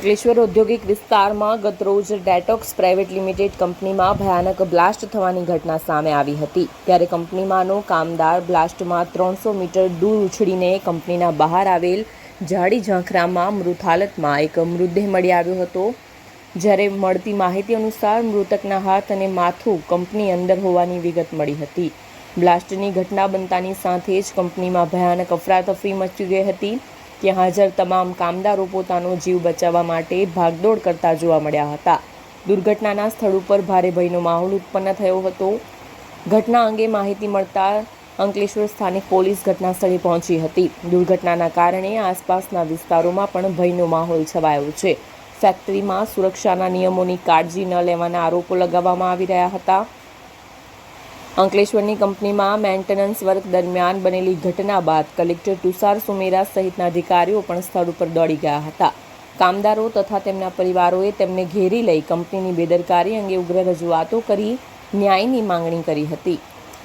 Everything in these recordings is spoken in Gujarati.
અંકલેશ્વર ઔદ્યોગિક વિસ્તારમાં ગતરોજ ડેટોક્સ પ્રાઇવેટ લિમિટેડ કંપનીમાં ભયાનક બ્લાસ્ટ થવાની ઘટના સામે આવી હતી. ત્યારે કંપનીમાંનો કામદાર બ્લાસ્ટમાં ત્રણસો મીટર દૂર ઉછળીને કંપનીના બહાર આવેલ જાડી ઝાંખરામાં મૃત હાલતમાં એક મૃતદેહ મળી આવ્યો હતો. જ્યારે મળતી માહિતી અનુસાર મૃતકના હાથ અને માથું કંપની અંદર હોવાની વિગત મળી હતી. બ્લાસ્ટની ઘટના બનતાની સાથે જ કંપનીમાં ભયાનક અફરાતફરી મચી ગઈ હતી. ત્યાં હાજર તમામ કામદારો પોતાનો જીવ બચાવવા માટે ભાગદોડ કરતા જોવા મળ્યા હતા. દુર્ઘટનાના સ્થળ ઉપર ભારે ભયનો માહોલ ઉત્પન્ન થયો હતો. ઘટના અંગે માહિતી મળતા અંકલેશ્વર સ્થાનિક પોલીસ ઘટના સ્થળે પહોંચી હતી. દુર્ઘટનાના કારણે આસપાસના વિસ્તારોમાં પણ ભયનો માહોલ છવાયો છે. ફેક્ટરીમાં સુરક્ષાના નિયમોની કાળજી ન લેવાના આરોપો લગાવવામાં આવી રહ્યા હતા. અંકલેશ્વરની કંપનીમાં મેન્ટેનન્સ વર્ક દરમિયાન બનેલી ઘટના બાદ કલેક્ટર તુષાર સુમેરા સહિતના અધિકારીઓ પણ સ્થળ ઉપર દોડી ગયા હતા. કામદારો તથા તેમના પરિવારોએ તેમને ઘેરી લઈ કંપનીની બેદરકારી અંગે ઉગ્ર રજૂઆતો કરી ન્યાયની માંગણી કરી હતી.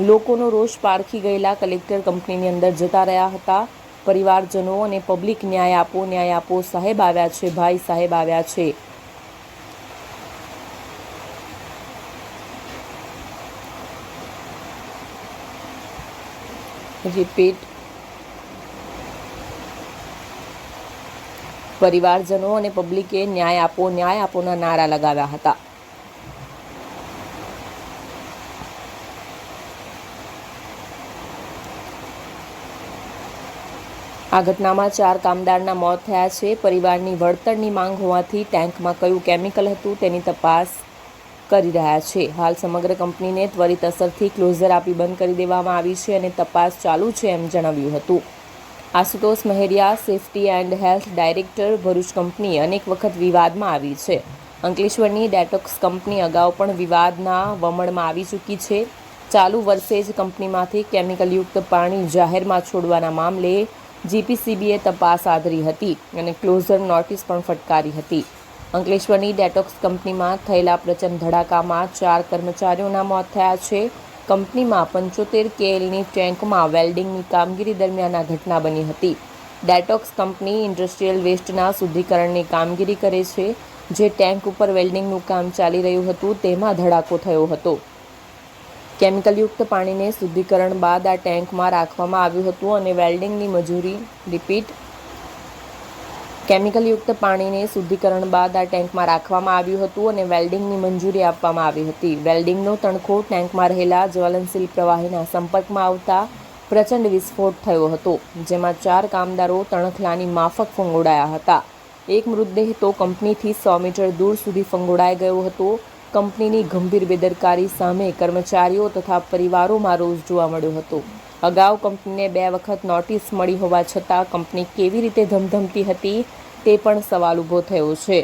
લોકોનો રોષ પારખી ગયેલા કલેક્ટર કંપનીની અંદર જતા રહ્યા હતા. પરિવારજનો અને પબ્લિક ન્યાય આપો ન્યાય આપો સાહેબ આવ્યા છે, ભાઈ સાહેબ આવ્યા છે. રિપીટ પરિવારજનો અને પબ્લિકે ન્યાય આપો, ન્યાય આપોના નારા લગાવ્યા હતા. આ ઘટનામાં ચાર કામદારના મોત થયા છે. પરિવારની વળતરની માંગ હોવાથી ટેન્કમાં કયું કેમિકલ હતું તેની તપાસ કરી રહ્યા છે. હાલ સમગ્ર કંપનીને ત્વરિત અસરથી ક્લોઝર આપી બંધ કરી દેવામાં આવી છે અને તપાસ ચાલુ છે એમ જણાવ્યું હતું. Ashutosh Maheriya, safety and health director Bharuch company અનેક વખત વિવાદમાં આવી છે. અંકલેશ્વરની ડેટોક્સ કંપની અગાઉ પણ વિવાદના વમળમાં આવી ચૂકી છે. ચાલુ વર્ષે જ કંપનીમાંથી કેમિકલયુક્ત પાણી જાહેરમાં છોડવાના મામલે જીપીસીબીએ તપાસ આદરી હતી અને ક્લોઝર નોટિસ પણ ફટકારી હતી. અંકલેશ્વરની ડેટોક્સ કંપનીમાં થયેલા પ્રચંડ ધડાકામાં ચાર કર્મચારીઓના મોત થયા છે. કંપનીમાં પંચોતેર કેએલની ટેન્કમાં વેલ્ડિંગની કામગીરી દરમિયાન આ ઘટના બની હતી. ડેટોક્સ કંપની ઇન્ડસ્ટ્રીયલ વેસ્ટના શુદ્ધિકરણની કામગીરી કરે છે. જે ટેન્ક ઉપર વેલ્ડિંગનું કામ ચાલી રહ્યું હતું, તેમાં ધડાકો થયો હતો. કેમિકલયુક્ત પાણીને શુદ્ધિકરણ બાદ આ ટેન્કમાં રાખવામાં આવ્યું હતું અને વેલ્ડિંગની મજૂરી, રિપીટ કેમિકલયુક્ત પાણીને શુદ્ધિકરણ બાદ આ ટેન્કમાં રાખવામાં આવ્યું હતું અને વેલ્ડિંગની મંજૂરી આપવામાં આવી હતી. વેલ્ડિંગનો તણખો ટેન્કમાં રહેલા જ્વલનશીલ પ્રવાહીના સંપર્કમાં આવતા પ્રચંડ વિસ્ફોટ થયો હતો, જેમાં ચાર કામદારો તણખલાની માફક ફંગોડાયા હતા. એક મૃતદેહ તો કંપનીથી સો મીટર દૂર સુધી ફંગોડાઈ ગયો હતો. કંપનીની ગંભીર બેદરકારી સામે કર્મચારીઓ તથા પરિવારોમાં રોષ જોવા મળ્યો હતો. અગાઉ કંપનીને બે વખત નોટિસ મળી હોવા છતાં કંપની કેવી રીતે ધમધમતી હતી તે પણ સવાલ ઊભો થયો છે.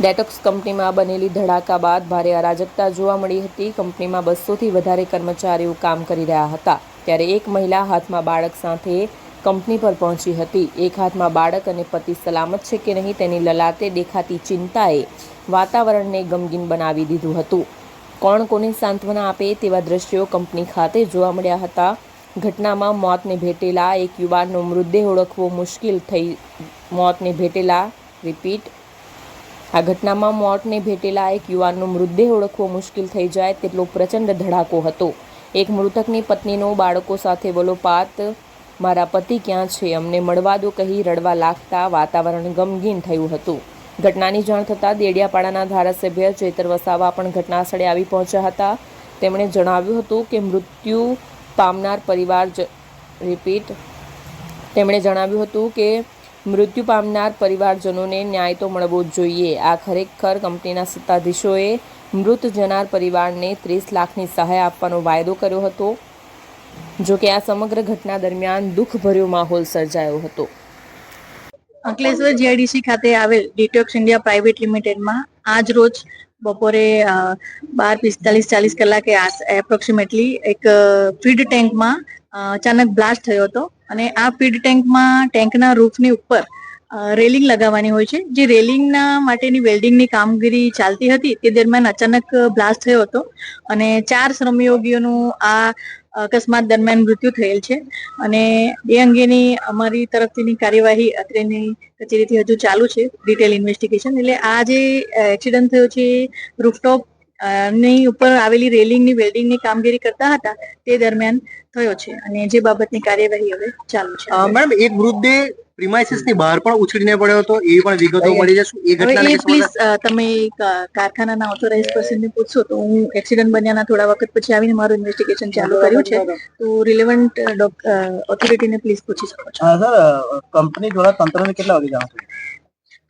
ડેટોક્સ કંપનીમાં બનેલી ધડાકા બાદ ભારે અરાજકતા જોવા મળી હતી. કંપનીમાં બસોથી વધારે કર્મચારીઓ કામ કરી રહ્યા હતા. ત્યારે એક મહિલા હાથમાં બાળક સાથે કંપની પર પહોંચી હતી. એક હાથમાં બાળક અને પતિ સલામત છે કે નહીં તેની લલાતે દેખાતી ચિંતાએ વાતાવરણને ગમગીન બનાવી દીધું હતું. કોણ કોને સાંત્વના આપે તેવા દ્રશ્યો કંપની ખાતે જોવા મળ્યા હતા. ઘટનામાં મોતને ભેટેલા એક યુવાનનો મૃતદેહ ઓળખવો મુશ્કેલ થઈ મોતને ભેટેલા રિપીટ આ ઘટનામાં મોતને ભેટેલા એક યુવાનનો મૃતદેહ ઓળખવો મુશ્કેલ થઈ જાય તેટલો પ્રચંડ ધડાકો હતો. એક મૃતકની પત્નીનો બાળકો સાથે વલોપાત, મારા પતિ ક્યાં છે? અમને મળવા દો, કહી રડવા લાગતા વાતાવરણ ગમગીન થયું હતું. ઘટનાની જાણ થતાં દેડિયાપાડાના ધારાસભ્ય ચેતર વસાવા પણ ઘટના સ્થળે આવી પહોંચ્યા હતા. તેમણે જણાવ્યું હતું કે મૃત્યુ પામનાર પરિવાર રિપીટ. તેમણે જણાવ્યું હતું કે મૃત્યુ પામનાર પરિવારજનોને ન્યાય તો મળવો જ જોઈએ. આ ખરેખર કંપનીના સત્તાધીશોએ મૃત જનાર પરિવારને ત્રીસ લાખની સહાય આપવાનો વાયદો કર્યો હતો જો કે આ સમગ્ર ઘટના દરમિયાન દુઃખભર્યો માહોલ સર્જાયો હતો. અંકલેશ્વર જીઆઈડીસી ખાતે આવેલ ડિટોક્સ ઇન્ડિયા પ્રાઇવેટ લિમિટેડમાં આજ રોજ બપોરે બાર પિસ્તાલીસ ચાલીસ કલાકે એપ્રોક્સિમેટલી એક ફીડ ટેન્કમાં અચાનક બ્લાસ્ટ થયો હતો. અને આ ફીડ ટેન્કમાં ટેન્કના રૂફની ઉપર રેલિંગ લગાવવાની હોય છે. જે રેલિંગના માટેની વેલ્ડિંગની કામગીરી ચાલતી હતી તે દરમિયાન અચાનક બ્લાસ્ટ થયો હતો. અને ચાર શ્રમયોગીઓનું આ અકસ્માત દરમિયાન મૃત્યુ થયેલ છે. અને એ અંગેની અમારી તરફથીની કાર્યવાહી અત્રેની કચેરીથી હજુ ચાલુ છે ડિટેલ ઇન્વેસ્ટિગેશન એટલે આ જે એક્સિડન્ટ થયો છે રૂફટોપની ઉપર આવેલી રેલિંગની વેલ્ડિંગની કામગીરી કરતા હતા, તે દરમિયાન થયો છે. અને જે બાબતની કાર્યવાહી હવે ચાલુ છે. મેડમ, એક મૃતદેહ પ્રિમાઇસીસની બહાર પણ ઉછળીને પડ્યો હતો એ પણ વિગતો મળી છે. એ કેસમાં પ્લીઝ તમે કારખાનાના ઓથોરાઇઝ પર્સનને પૂછશો તો હું એક્સિડન્ટ બન્યાના થોડા વખત પછી આવીને મારું ઇન્વેસ્ટિગેશન ચાલુ કર્યું છે. તો રિલેવન્ટ ઓથોરિટીને પ્લીઝ પૂછી શકો છો. સર કંપની દ્વારા તંત્રને કેટલા વાગે જાણ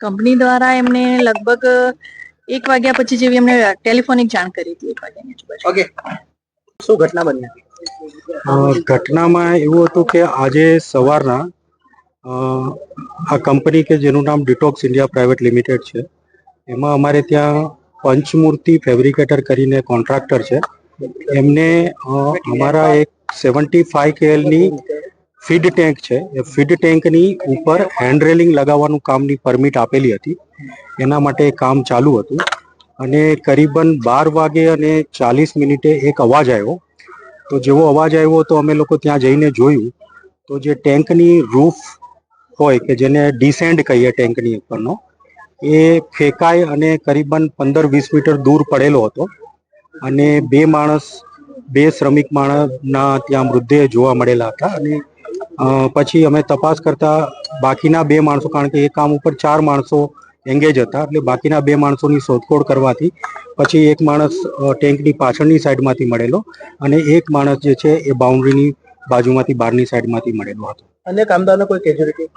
કંપની દ્વારા એમને લગભગ એક વાગ્યા પછી જેવી એમને ટેલિફોનિક જાણ કરી હતી એક વાગ્યાની ઓકે શું ઘટના બની ઘટનામાં એવું હતું કે આજે સવારના આ કંપની કે જેનું નામ ડિટોક્સ ઇન્ડિયા પ્રાઇવેટ લિમિટેડ છે, એમાં અમારે ત્યાં પંચમૂર્તિ ફેબ્રિકેટર કરીને કોન્ટ્રાક્ટર છે. એમને અમારા એક સેવન્ટી ફાઈવ કેએલની ફીડ ટેન્ક છે. એ ફીડ ટેન્કની ઉપર હેન્ડ રેલિંગ લગાવવાનું કામની પરમિટ આપેલી હતી. એના માટે કામ ચાલુ હતું. અને કરીબન બાર વાગે અને ચાલીસ મિનિટે એક અવાજ આવ્યો. તો જેવો અવાજ આવ્યો તો અમે લોકો ત્યાં જઈને જોયું. તો જે ટેન્કની રૂફ હોય કે જેને ડિસેન્ડ કહીએ ટેન્કની ઉપરનો, એ ફેંકાય અને કરીબન પંદર વીસ મીટર દૂર પડેલો હતો. અને બે માણસ, બે શ્રમિક માણસના ત્યાં મૃતદેહ જોવા મળેલા હતા. અને પછી અમે તપાસ કરતા બાકીના બે માણસો, કારણ કે એ કામ ઉપર ચાર માણસો એંગેજ હતા, એટલે બાકીના બે માણસોની શોધખોળ કરવાથી પછી એક માણસ ટેન્કની પાછળની સાઈડમાંથી મળેલો અને એક માણસ જે છે એ બાઉન્ડ્રીની બાજુમાંથી બહારની સાઈડમાંથી મળેલો હતો. અન્ય કામદારને કોઈ કેજ્યુલિટી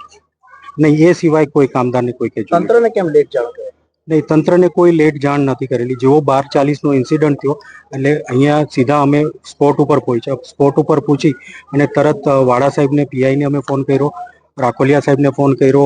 નહીં એ સિવાય કોઈ કામદારને કોઈ કે તંત્રને કેમ લેટ જાણ કરી? નહીં તંત્રને કોઈ લેટ જાણ નથી કરેલી. જેવો બાર ચાલીસનો ઇન્સિડન્ટ થયો એટલે અહીંયા સીધા અમે સ્પોટ ઉપર પહોંચ્યા. સ્પોટ ઉપર પૂછી અને તરત વાડા સાહેબને પીઆઈને અમે ફોન કર્યો રાખોલિયા સાહેબને ફોન કર્યો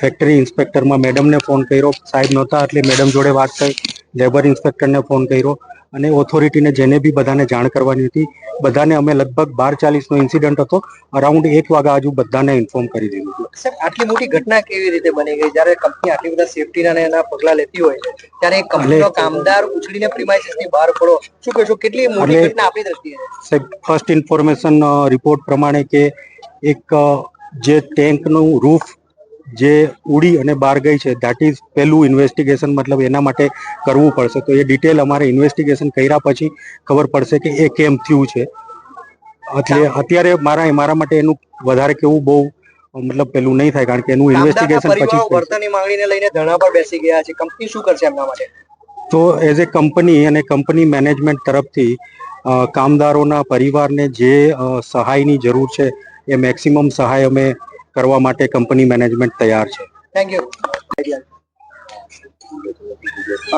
ફેક્ટરી ઇન્સ્પેક્ટરમાં મેડમને ફોન કર્યો. સાહેબ નહોતા એટલે મેડમ જોડે વાત થઈ. લેબર ઇન્સ્પેક્ટરને ફોન કર્યો. અને ઓથોરિટીને જેને બી બધાને જાણ કરવાની હતી બધાને અમે લગભગ બાર ચાલીસનો ઇન્સિડન્ટ હતો. અરાઉન્ડ એક વાગ્યા આજુ બધાને ઇન્ફોર્મ કરી દીધું હતું. સર આટલી મોટી ઘટના કેવી રીતે બની ગઈ? જ્યારે કંપની આટલી બધા સેફટીના અને એના પગલા લેતી હોય ત્યારે એક કંપનીનો કામદાર ઉછળીને પ્રિમાઇસિસની બહાર પડો. શું કહેશો કેટલી મોટી ઘટના આપણી દ્રષ્ટિએ? ફર્સ્ટ ઇન્ફોર્મેશન રિપોર્ટ પ્રમાણે કે એક જે ટેન્કનું રૂફ જે ઉડી અને બહાર ગઈ છે ધેટ ઇઝ પહેલું ઇન્વેસ્ટિગેશન મતલબ એના માટે કરવું પડશે. તો એ ડિટેલ અમારે ઇન્વેસ્ટિગેશન કર્યા પછી ખબર પડશે કે એ કેમ થયું છે. એટલે અત્યારે મારા મારા માટે એનું વધારે કેવું બહુ મતલબ પેલું નહીં થાય કારણ કે એનું ઇન્વેસ્ટિગેશન પછી વર્તનની માંગણીને લઈને ધરણા પર બેસી ગયા છે. કંપની શું કરશે એમના માટે? તો એઝ એ કંપની અને કંપની મેનેજમેન્ટ તરફથી કામદારોના પરિવારને જે સહાયની જરૂર છે એ મેક્સિમમ સહાય અમે કરવા માટે કંપની મેનેજમેન્ટ તૈયાર છે. થેન્ક યુ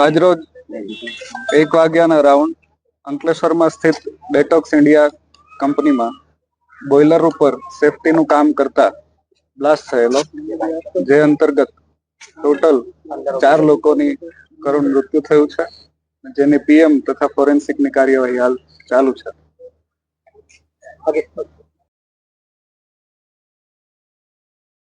આજરોજ એક વાગ્યાના રાઉન્ડ અંકલેશ્વરમાં સ્થિત બેટોક્સ ઇન્ડિયા કંપનીમાં બોઇલર ઉપર સેફટીનું કામ કરતા બ્લાસ્ટ થયેલો જે અંતર્ગત ટોટલ ચાર લોકોની કરુણ મૃત્યુ થયું છે જેની પીએમ તથા ફોરેન્સિકની કાર્યવાહી હાલ ચાલુ છે.